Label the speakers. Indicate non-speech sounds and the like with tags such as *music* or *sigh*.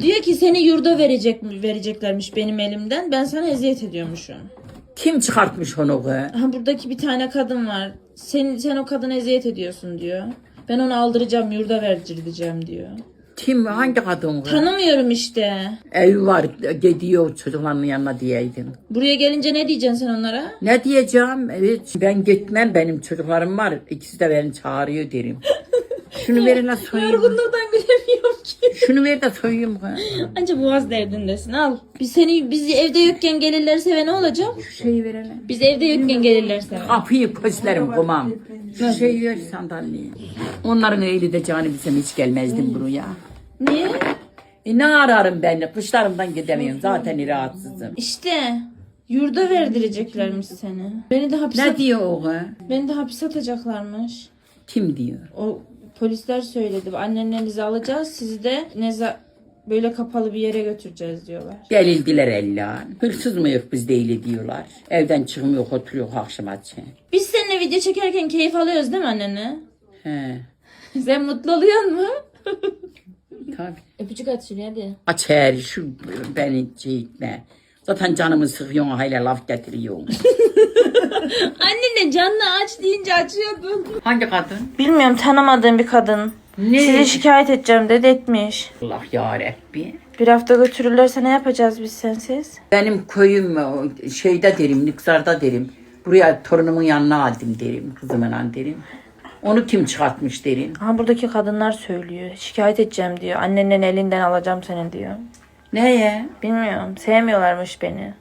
Speaker 1: Diyor ki seni yurda verecek vereceklermiş benim elimden. Ben sana eziyet ediyormuşum.
Speaker 2: Kim çıkartmış onu kız?
Speaker 1: Ha buradaki bir tane kadın var. Sen sen o kadına eziyet ediyorsun diyor. Ben onu aldıracağım, yurda verdireceğim diyor.
Speaker 2: Kim hangi kadın kız?
Speaker 1: Tanımıyorum işte.
Speaker 2: Ev var gidiyor çocuklarının yanına diyeydin.
Speaker 1: Buraya gelince ne diyeceksin sen onlara?
Speaker 2: Ne diyeceğim? Evet, ben gitmem benim çocuklarım var. İkisi de beni çağırıyor derim. *laughs* Şunu ver la soyayım.
Speaker 1: Yorgunluktan gülemiyorum ki.
Speaker 2: Şunu ver de soyayım.
Speaker 1: Anca boğaz derdindesin al. Biz seni biz evde yokken gelirlerse ve ne olacak?
Speaker 2: Şu şeyi verelim.
Speaker 1: Biz evde yokken gelirlerse.
Speaker 2: Kapıyı polislerim kumam. Şu şeyi ver sandalyeyi. Onların eli de canı bizim hiç gelmezdim buraya.
Speaker 1: Niye?
Speaker 2: E ne ararım ben? Kışlarımdan gidemiyorum. Zaten rahatsızım.
Speaker 1: İşte yurda verdireceklermiş seni. Beni de hapse
Speaker 2: Ne diyor o
Speaker 1: beni de hapse atacaklarmış.
Speaker 2: Kim diyor?
Speaker 1: O polisler söyledi. Annenlerinizi alacağız. Sizi de neza böyle kapalı bir yere götüreceğiz diyorlar.
Speaker 2: Gelildiler ella. Hırsız mıyız biz değil diyorlar. Evden çıkmıyor oturuyor akşam açı.
Speaker 1: Biz seninle video çekerken keyif alıyoruz değil mi annene?
Speaker 2: He. *laughs*
Speaker 1: Sen mutlu oluyor musun? *laughs*
Speaker 2: Tabii.
Speaker 1: Öpücük at şuraya hadi.
Speaker 2: Aç her şu beni şey etme. Zaten canımı sıkıyorsun hala laf getiriyorsun. *laughs*
Speaker 1: Canlı aç deyince açıyordun.
Speaker 2: Hangi kadın?
Speaker 1: Bilmiyorum tanımadığım bir kadın.
Speaker 2: Ne?
Speaker 1: Sizi şikayet edeceğim dedi etmiş.
Speaker 2: Allah yarabbi.
Speaker 1: Bir hafta götürürlerse ne yapacağız biz sensiz?
Speaker 2: Benim köyüm o şeyde derim, Niksar'da derim. Buraya torunumun yanına aldım derim, kızımla derim. Onu kim çıkartmış derim.
Speaker 1: Ha buradaki kadınlar söylüyor. Şikayet edeceğim diyor. Annenin elinden alacağım seni diyor.
Speaker 2: Neye?
Speaker 1: Bilmiyorum. Sevmiyorlarmış beni.